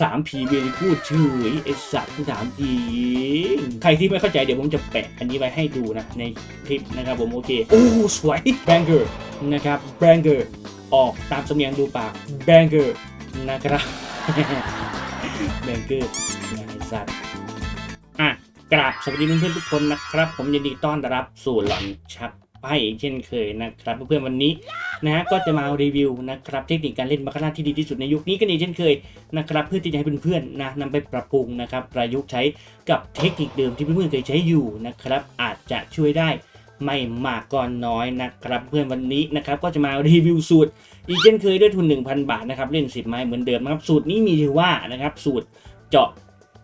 สามผีเวลีพูดชื่อไอสัตว์ถามจริงใครที่ไม่เข้าใจเดี๋ยวผมจะแปะอันนี้ไว้ให้ดูนะ ในคลิปนะครับผมโอเค โอ้สวยแบงเกอร์นะครับแบงเกอร์ออกตามสำเนียงดูปากแบงเกอร์นะครับแบงเกอร์ไอสัตว์อะกราบสวัสดีเพื่อนๆทุกคนนะครับ ผมยินดีต้อนรับสู่หลอนชัก ไพ่เช่นเคยนะครับเพื่อนๆวันนี้นะฮะก็จะมารีวิวนะครับเทคนิคการเล่นบาคาร่าที่ดีที่สุดในยุคนี้กันอีกเช่นเคยนะครับเพื่อที่จะให้เพื่อนๆนะนำไปปรับปรุงนะครับประยุกต์ใช้กับเทคนิคเดิมที่เพื่อนๆเคยใช้อยู่นะครับอาจจะช่วยได้ไม่มากก็น้อยนะครับ เพื่อนวันนี้นะครับก็จะมารีวิวสูตร อีกเช่นเคยด้วยทุน 1,000 บาทนะครับเล่น10ไม้เหมือนเดิมนะครับสูตรนี้มีชื่อว่านะครับสูตรเจาะ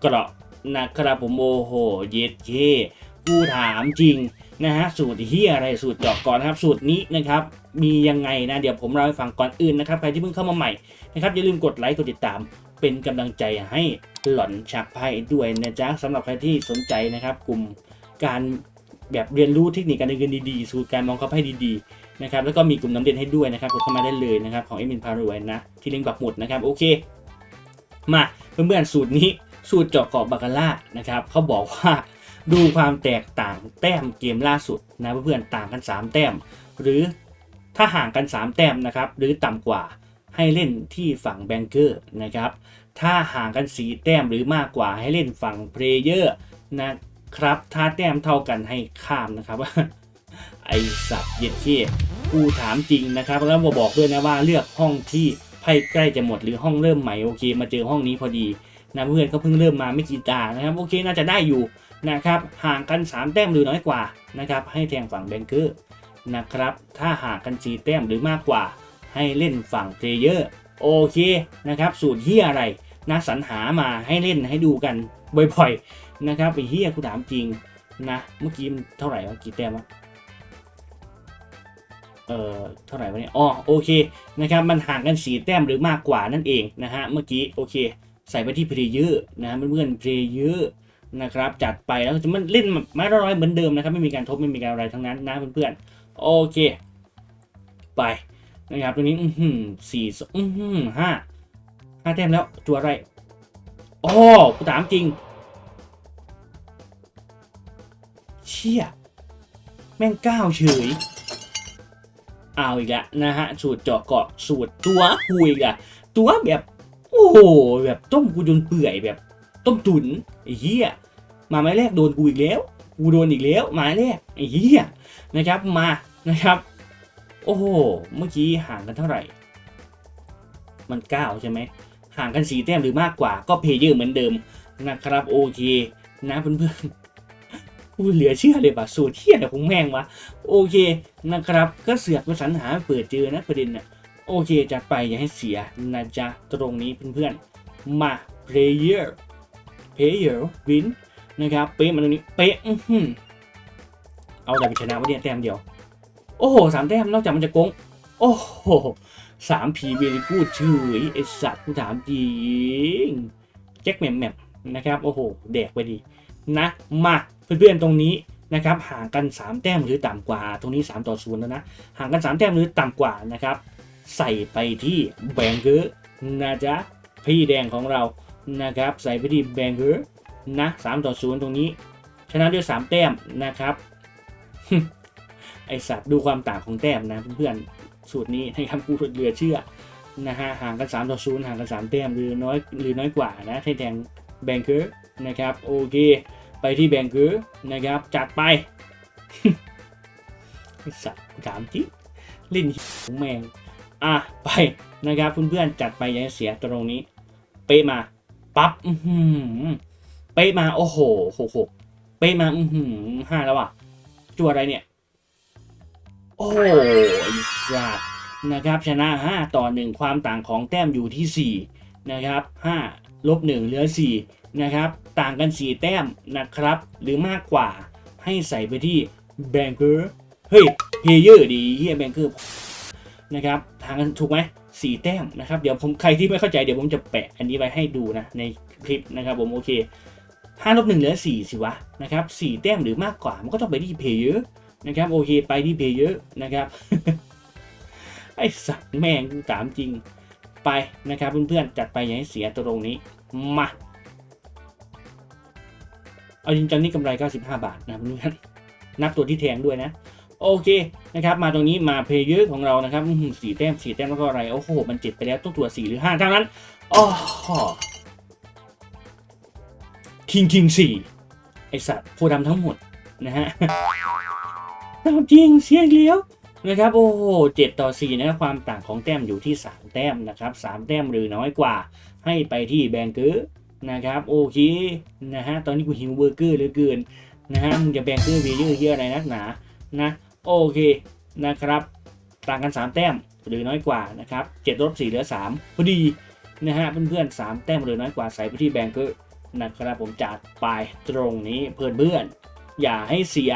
เกราะนะครับผมโอ้โหเย็ดเย่กูถามจริง นะฮะสูตรเฮียอะไรสูตรเจาะก่อนนะครับ สูตรนี้นะครับมียังไงนะเดี๋ยวผมเล่าให้ฟังก่อนอื่นนะครับใครที่เพิ่งเข้ามาใหม่นะครับอย่าลืมกดไลค์กดติดตาม เป็นกำลังใจให้หล่อนชักไพ่ด้วยนะจ๊ะสำหรับใครที่สนใจนะครับ กลุ่มการแบบเรียนรู้เทคนิคการเล่นเงินดีๆ สูตรการมองเข้าไพ่ดีๆนะครับแล้วก็มีกลุ่มน้ำเด่นให้ด้วยนะครับกดเข้ามาได้เลยนะครับของเอ็มินพารวยนะที่ลิงก์ปักหมุดนะครับโอเค มาเพื่อนๆสูตรนี้สูตรเจาะเกาะบาคาร่านะครับเขาบอกว่า ดูความแตกต่างแต้มเกมล่าสุดนะเพื่อนๆต่างกัน 3 แต้ม หรือถ้าห่างกัน 3 แต้มนะครับหรือต่ำกว่าให้เล่นที่ฝั่งแบงเกอร์นะครับถ้าห่างกัน 4 แต้มหรือมากกว่าให้เล่นฝั่งเพลเยอร์นะครับถ้าแต้มเท่ากันให้ข้ามนะครับไอสัตว์เย็ดเชี่ยกูถามจริงนะครับแล้วมาบอกด้วยนะว่าเลือกห้องที่ไพ่ใกล้จะหมดหรือห้องเริ่มใหม่โอเค มาเจอห้องนี้พอดีนะเพื่อนก็เพิ่งเริ่มมาไม่กี่ตานะครับโอเคน่าจะได้อยู่ นะครับห่างกัน 3 แต้มหรือน้อยกว่านะครับให้แทงฝั่งแบงเกอร์นะครับถ้าห่างกัน4แต้มหรือมากกว่า ให้เล่นฝั่งเพลเยอร์โอเคนะครับสูตรเฮียอะไรนะสรรหามาให้เล่นให้ดูกันบ่อยๆนะครับไปเฮียกูถามจริงนะเมื่อกี้มันเท่าไหร่วะกี่แต้มวะเอ่อเท่าไหร่วะเนี่ยอ๋อโอเคนะครับมันห่างกัน4แต้มหรือมากกว่านั่นเองนะฮะเมื่อกี้โอเค ใส่ไปที่เพลเยอร์นะเพื่อนๆเพลเยอร์ นะครับ จัดไปแล้วจะมันเล่นไม้ร้อยเหมือนเดิมนะครับ ไม่มีการทบไม่มีการอะไรทั้งนั้นนะเพื่อนๆโอเค ไปนะครับตรงนี้อือหือสี่อือหือห้าห้าแต้มแล้วตัวอะไรอ๋อกูถามจริง เชี่ย แม่งก้าวเฉยเอาอีกแล้วนะฮะ สูตรเจาะเกาะสูตรตัวกูอีกอะตัวแบบ โอ้โหแบบต้มกูจนเปื่อยแบบ ต้มตุ๋น ไอ้เหี้ยมาไม้แรกโดนกูอีกแล้ว กูโดนอีกแล้วไม้แรกไอ้เหี้ยนะครับมานะครับ โอ้โหเมื่อกี้ห่างกันเท่าไหร่ มันเก้าใช่ไหมห่างกันสีแต้มหรือมากกว่าก็เพย์เยอร์เหมือนเดิมนะครับโอเคนะเพื่อนๆกูเหลือเชื่อเลยป่ะสูตรเที่ยอะไรของแม่งวะโอเคนะครับ ก็เสือกไปสรรหาเปิดเจอนะประเด็นน่ะโอเคจัดไปอย่าให้เสียนะจ๊ะตรงนี้เพื่อนๆมา player player win นะครับเป๊ะมาตรงนี้เป๊ะอื้อหือเอาแต่ไปชนะวะเนี่ยแต้มเดียว โอ้โหสามแต้มนอกจากมันจะโกงโอ้โหสามผีเวลีพูดชื่อไอสัตว์กูถามจริงแจ็คแหมมแมมนะครับโอ้โหแดกไปดีนะมาเพื่อนๆตรงนี้นะครับห่างกัน 3 แต้มหรือต่ำกว่า ตรงนี้ 3 ต่อ0แล้วนะห่างกัน 3 แต้มหรือต่ำกว่านะครับ ใส่ไปที่แบงเกอร์นะจ๊ะพี่แดงของเรา นะครับใส่ไปที่แบงเกอร์นะ3ต่อ0ตรงนี้ ชนะด้วย3แต้มนะครับไอสัตว์ดูความต่างของแต้มนะเพื่อนๆสูตรนี้ในะครับกูเหลือเชื่อนะฮะห่างกัน3ต่อ0ห่างกัน3แต้มหรือน้อยหรือน้อยกว่านะให้แทงแบงเกอร์นะครับโอเค ไปที่แบงเกอร์นะครับจัดไปสัตว์ถามจริงเล่นของแมงอะไปนะครับเพื่อนๆจัดไปอยังเสียตรงนี้ เป๊ะมา ปั๊บอือหือเป๊ะมาโอ้โหหกหกเป๊ะมาอือหือห้าแล้วอะจัวอะไรเนี่ย โอ้ยสัตนะครับ ชนะ5ต่อ1ความต่างของแต้มอยู่ที่4นะครับ5ลบ1เหลือ4นะครับ ต่างกัน4แต้มนะครับ หรือมากกว่าให้ใส่ไปที่แบงเกอร์เฮ้ยเพเยอร์ดีเฮียแบงเกอร์นะครับทางกันถูกไหม สี่แต้มนะครับ เดี๋ยวผมใครที่ไม่เข้าใจเดี๋ยวผมจะแปะอันนี้ไว้ให้ดูนะในคลิปนะครับผมโอเคห้าลบหนึ่งเหลือสี่สิวะนะครับสี่แต้มหรือมากกว่า มันก็ต้องไปที่เพเยอร์นะครับโอเคไปที่เพเยอร์นะครับไอสัตว์แม่งถามจริงไปนะครับเพื่อนๆจัดไปอย่าให้เสียตรงนี้มาเอาจริงจังนี่กำไร 95 บาทนะเพื่อนนับตัวที่แทงด้วยนะ โอเคนะครับมาตรงนี้มาเพย์เยอร์ของเรานะครับอื้อหือสี่แต้มสี่แต้มแล้วก็อะไร โอ้โห มันเจ็ดไปแล้วต้องตัวสี่หรือห้าเท่านั้นโอ๋อคิงคิงสี่ไอสัตว์โพธิ์ดำทั้งหมดนะฮะตามจริงเสียงเลี้ยวนะครับโอ้โหเจ็ดต่อสี่นะครับความต่างของแต้มอยู่ที่สามแต้มนะครับสามแต้มหรือน้อยกว่า ให้ไปที่แบงเกอร์นะครับโอเคนะฮะตอนนี้กูหิวเบอร์เกอร์เหลือเกินนะฮะมึงจะแบงเกอร์เบเยอร์เฮียอะไรนักหนานะ โอเคนะครับต่างกัน 3 แต้มหรือน้อยกว่านะครับ7ลบ4เหลือ 3 พอดีนะฮะเพื่อนๆ3แต้มหรือน้อยกว่าใส่ไปที่แบงเกอร์นะครับผมจัดไปตรงนี้เพื่อนเพื่อนๆอย่าให้เสีย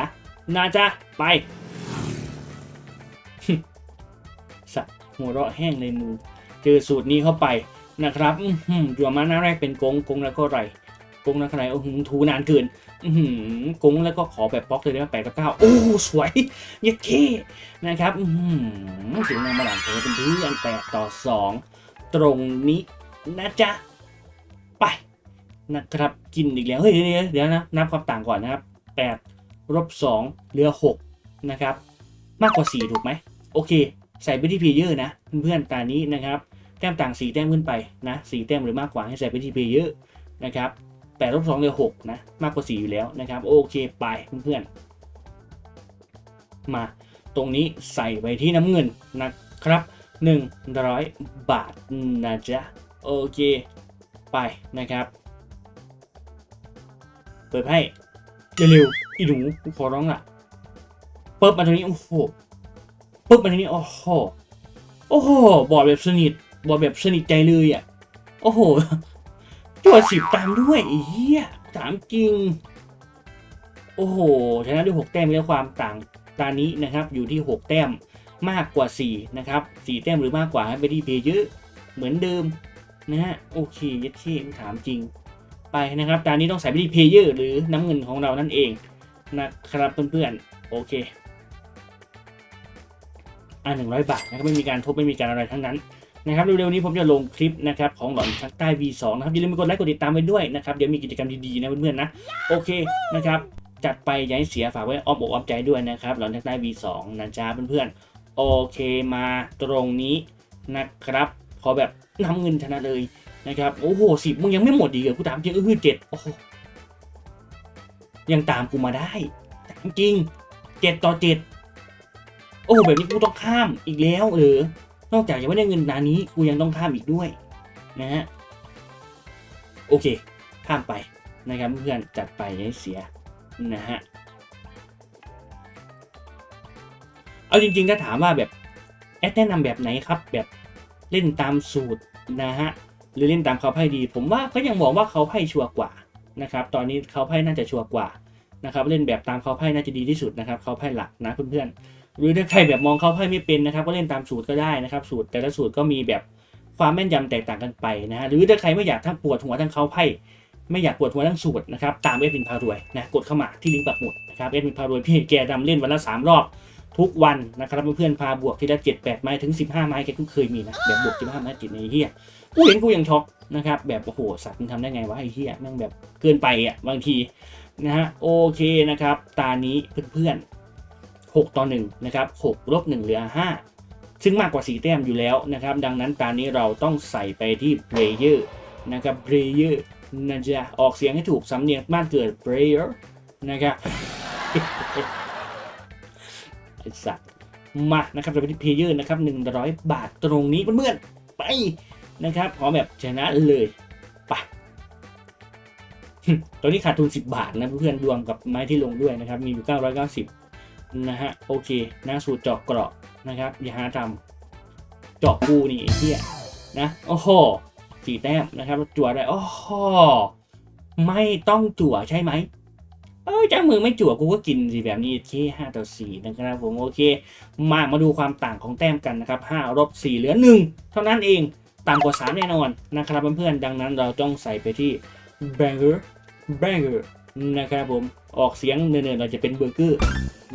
นะจ๊ะไปสัตว์หัวเราะแห้งในมือ เจอสูตรนี้เข้าไปนะครับ อื้อหือจัวมาหน้าแรกเป็นกงกงแล้วก็ไร กงแล้วก็ไรโอ้โหทูนานเกินอือหือกงแล้วก็ขอแบบบล็อกเลยนะแปดกับเก้าโอ้สวยเยัดเคนะครับอือหือเสียงนางมาหลานเธอเป็นเพื่อนแปดต่อสองตรงนี้นะจ๊ะไปนะครับกินอีกแล้วเฮ้ยเดี๋ยวนะนับความต่างก่อนนะครับแปดลบสองเหลือหกนะครับ มากกว่าสี่ถูกไหมโอเค ใส่ไปที่เพลเยอร์นะ เพื่อนๆตานี้นะครับแต้มต่างสี่แต้มขึ้นไปนะสี่แต้มหรือมากกว่าให้ใส่ไปที่เพลเยอร์นะครับ แปดลบสองเหลือหกนะ มากกว่าสี่อยู่แล้วนะครับ โอเคไปเพื่อนๆ มาตรงนี้ใส่ไปที่น้ำเงินนะครับหนึ่งร้อยบาทนะจ๊ะ โอเค ไปนะครับ เปิดให้เร็วๆอีหนูขอร้องล่ะเปิดมาตรงนี้ โอ้โหปึ๊บมาตรงนี้ โอ้โหโอ้โห บอดแบบสนิท บอดแบบสนิทใจเลยอะ โอ้โห ตัวสิบตามด้วยเหี้ยถามจริงโอ้โห ชนะด้วยหกแต้มแล้วความต่างตานี้นะครับ อยู่ที่หกแต้มมากกว่าสี่นะครับสี่แต้มหรือมากกว่าให้ไปที่เพย์เยอะเหมือนเดิมนะฮะโอเคยัดเช่ถามจริง ไปนะครับตานี้ต้องใส่ไปที่เพย์เยอร์หรือน้ำเงินของเรานั่นเองนะครับเพื่อนๆโอเคอ่าหนึ่งร้อยบาทนะครับไม่มีการทบไม่มีการอะไรทั้งนั้น นะครับเร็วๆนี้ผมจะลงคลิปนะครับของหลอนชักใต้ V2 นะครับอย่าลืมกดไลค์กดติดตามไปด้วยนะครับเดี๋ยวมีกิจกรรมดีๆนะเพื่อนๆนะโอเคนะครับจัดไปอย่าให้เสียฝากไว้อ้อมอกอ้อมใจด้วยนะครับหลอนชักใต้ V2 นะจ๊ะเพื่อนๆโอเคมาตรงนี้นะครับขอแบบนำเงินชนะเลยนะครับโอ้โหสิบมึงยังไม่หมดอีเหรอกูถามจริงเออเจ็ดโอ้ยังตามกูมาได้ถามจริงเจ็ดต่อเจ็ดโอ้โหแบบนี้กูต้องข้ามอีกแล้วเออ นอกจากจะไม่ได้เงินนานี้กูยังต้องข้ามอีกด้วยนะฮะโอเค ข้ามไปนะครับเพื่อนจัดไปให้เสียนะฮะเอาจริงๆ ถ้าถามว่าแบบแอดแนะนำแบบไหนครับ แบบเล่นตามสูตรนะฮะหรือเล่นตามเขาไพ่ดี ผมว่าก็ยังบอกว่าเขาไพ่ชัวร์กว่านะครับ ตอนนี้เขาไพ่น่าจะชัวร์กว่านะครับ เล่นแบบตามเขาไพ่น่าจะดีที่สุดนะครับ เขาไพ่หลักนะเพื่อนๆ หรือถ้าใครแบบมองเขาไพ่ไม่เป็นนะครับ ก็เล่นตามสูตรก็ได้นะครับ สูตรแต่ละสูตรก็มีแบบความแม่นยำแตกต่างกันไปนะฮะหรือถ้าใครไม่อยากทั้งปวดหัวทั้งเขาไพ่ไม่อยากปวดหัวทั้งสูตรนะครับตามเอดมินพารวยนะกดเข้ามาที่ลิงก์ปักหมุดนะครับเอดมินพารวยพี่แกดำเล่นวันละสามรอบทุกวันนะครับเพื่อนๆพาบวกทีละเจ็ดแปดไม้ถึงสิบห้าไม้แกก็เคยมีนะแบบบวกสิบห้าไม้จิตในเฮียกูเห็นกูยังช็อกนะครับแบบโอ้โหสัตว์มันทำได้ไงวะไอ้เฮียแม่งแบบเกินไปอะบางทีนะฮะโอเคนะครับตานี้เพื่อนๆ 6 ต่อ1นะครับ6ลบ1เหลือ 5 ซึ่งมากกว่า 4 แต้มอยู่แล้วนะครับ ดังนั้นตานี้เราต้องใส่ไปที่ player นะครับ player นะจ๊ะออกเสียงให้ถูกสำเนียงบ้านเกิด player นะครับไอ้สัตว์มานะครับเราไปที่ player นะครับ100 บาทตรงนี้เพื่อนๆไปนะครับขอแบบชนะเลยไปตอนนี้ขาดทุน 10 บาทนะเพื่อนๆรวมกับไม้ที่ลงด้วยนะครับ มีอยู่ 990 นะฮะโอเคนะสูตรเจาะเกราะนะครับ อย่าหาทำเจาะกูนี่เหี้ยนะโอ้โหสี่แต้มนะครับจั่วได้โอ้โหไม่ต้องจั่วใช่ไหมเอ้ยจ้ามือไม่จั่วกูก็กินสิแบบนี้เคห้าต่อสี่นะครับผมโอเค มามาดูความต่างของแต้มกันนะครับห้าลบสี่เหลือหนึ่งเท่านั้นเองต่ำกว่าสามแน่นอนนะครับเพื่อนๆดังนั้นเราต้องใส่ไปที่ banger banger นะครับผมออกเสียงเนินๆเราจะเป็นเบอร์เกอร์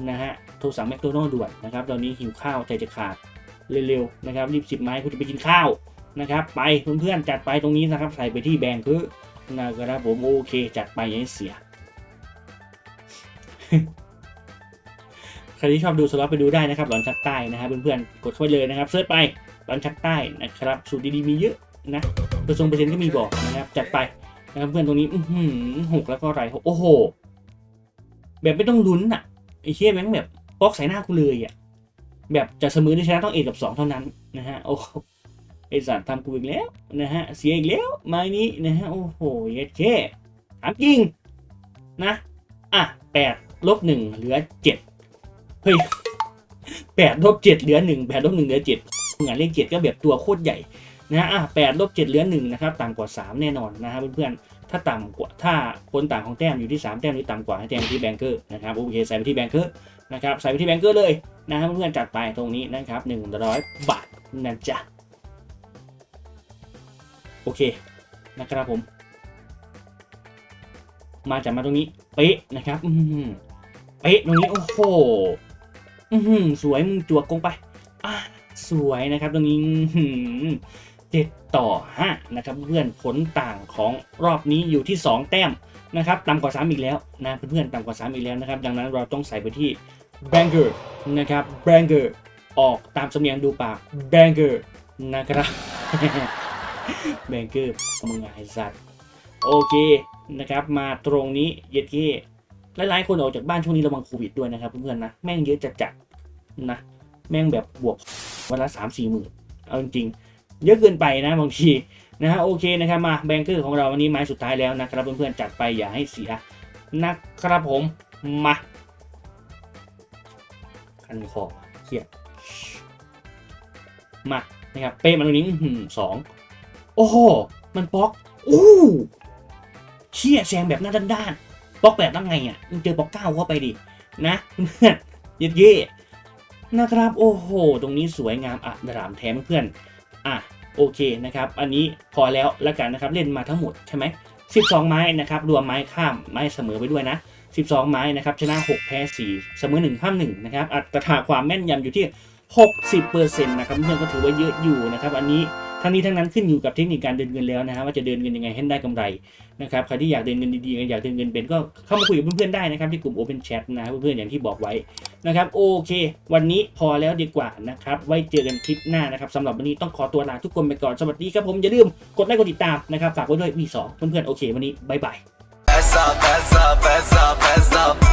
นะฮะ โทรสั่งแมคโดนัลด์ด่วนนะครับ ตอนนี้หิวข้าวใจจะขาดเร็วๆนะครับ รีบสิบไม้คุณจะไปกินข้าวนะครับ ไปเพื่อนๆจัดไปตรงนี้นะครับ ใส่ไปที่แบงค์คือนะครับผมโอเค จัดไปอย่าให้เสีย ใครที่ชอบดูสล็อตไปดูได้นะครับหลอนชักใต้นะครับเพื่อนๆ กดเข้าไปเลยนะครับเซิร์ชไปหลอนชักใต้นะครับ สูตรดีๆมีเยอะนะเปอร์เซ็นต์เปอร์เซ็นต์ก็มีบอกนะครับ จัดไปนะครับเพื่อนตรงนี้อือหือหกแล้วก็ไรหกโอ้โห แบบไม่ต้องลุ้นอะ ไอ้เชี่ยแม่งแบบป๊อกใส่หน้ากูเลยอะแบบจะเสมอที่ชนะต้องเอกกับสองเท่านั้นนะฮะโอ้ไอสัตว์ทำกูอีกแล้วนะฮะเสียอีกแล้วไม้นี้นะฮะโอ้โหเย็ดแค่ถามจริงนะอะแปดลบหนึ่งเหลือเจ็ดเฮ้ยแปดลบเจ็ดเหลือหนึ่งแปดลบหนึ่งเหลือเจ็ดงานเลขเจ็ดก็แบบตัวโคตรใหญ่นะฮะอะแปดลบเจ็ดเหลือหนึ่งนะครับต่ำกว่าสามแน่นอนนะฮะเพื่อนๆ ถ้าต่ำกว่าถ้าผลต่างของแต้มอยู่ที่ 3 แต้มหรือต่ำกว่าให้แต้มที่แบงเกอร์นะครับโอเคใส่ไปที่แบงเกอร์นะครับใส่ไปที่แบงเกอร์เลยนะครับเพื่อนๆจัดไปตรงนี้นะครับ100 บาทนะจ๊ะโอเคนะครับผม มาจากมาตรงนี้เป๊ะนะครับอืมเป๊ะตรงนี้โอ้โหอืมสวยมึงจวกกงไปอะสวยนะครับตรงนี้ อื้อหือเจ็ดต่อ 5 นะครับเพื่อนผลต่างของรอบนี้อยู่ที่ 2 แต้มนะครับต่ำกว่า 3 อีกแล้วนะเพื่อนๆต่ำกว่า 3 อีกแล้วนะครับ ดังนั้นเราต้องใส่ไปที่ banger นะครับ banger ออกตามสำเนียงดูปาก banger นะครับ banger มึงไงสัตว์โอเคนะครับมาตรงนี้เย็ดเก้หลายๆคนออกจากบ้านช่วงนี้ระวังโควิดด้วยนะครับเพื่อนๆนะแม่งเยอะจัดจัดๆนะแม่งแบบบวกวันละสามสี่หมื่นเอาจริงๆ เยอะเกินไปนะบางทีนะฮะโอเคนะครับมาแบงเกอร์ของเราวันนี้ไม้สุดท้ายแล้วนะครับเพื่อนๆจัดไปอย่าให้เสียนะครับผมมาคันคอเครียดมานะครับเป้มันตรงนี้สองโอ้โหมันป๊อกอู้เชี่ยแซงแบบหน้าด้านๆป๊อกแบบตั้งไงอะมึงเจอป๊อกเก้าเข้าไปดินะเพื่อนเย่เย่นะครับโอ้โห ตรงนี้สวยงามอะดรามแถมเพื่อน อะโอเคนะครับ อันนี้พอแล้วแล้วกันนะครับ เล่นมาทั้งหมดใช่ไหม12 ไม้นะครับ รวมไม้ข้ามไม้เสมอไปด้วยนะ 12 ไม้นะครับ ชนะ 6 แพ้ 4 เสมอ 1 ข้าม 1 นะครับ อัตราความแม่นยำอยู่ที่ 60%นะครับเพื่อนก็ถือว่าเยอะอยู่นะครับ อันนี้ ทั้งนี้ทั้งนั้นขึ้นอยู่กับเทคนิคการเดินเงินแล้วนะฮะว่าจะเดินเงินยังไงให้ได้กำไรนะครับใครที่อยากเดินเงินดีๆอยากเดินเงินเป็นก็เข้ามาคุยกับเพื่อนๆได้นะครับที่กลุ่ม Open Chat นะเพื่อนๆอย่างที่บอกไว้นะครับโอเค วันนี้พอแล้วดีกว่านะครับไว้เจอกันคลิปหน้านะครับสำหรับวันนี้ต้องขอตัวลาทุกคนไปก่อนสวัสดีครับผมอย่าลืมกดไลค์กดติดตามนะครับฝากไว้ด้วยวีสองเพื่อนๆโอเค วันนี้บายบาย Pass up, pass up, pass up, pass up.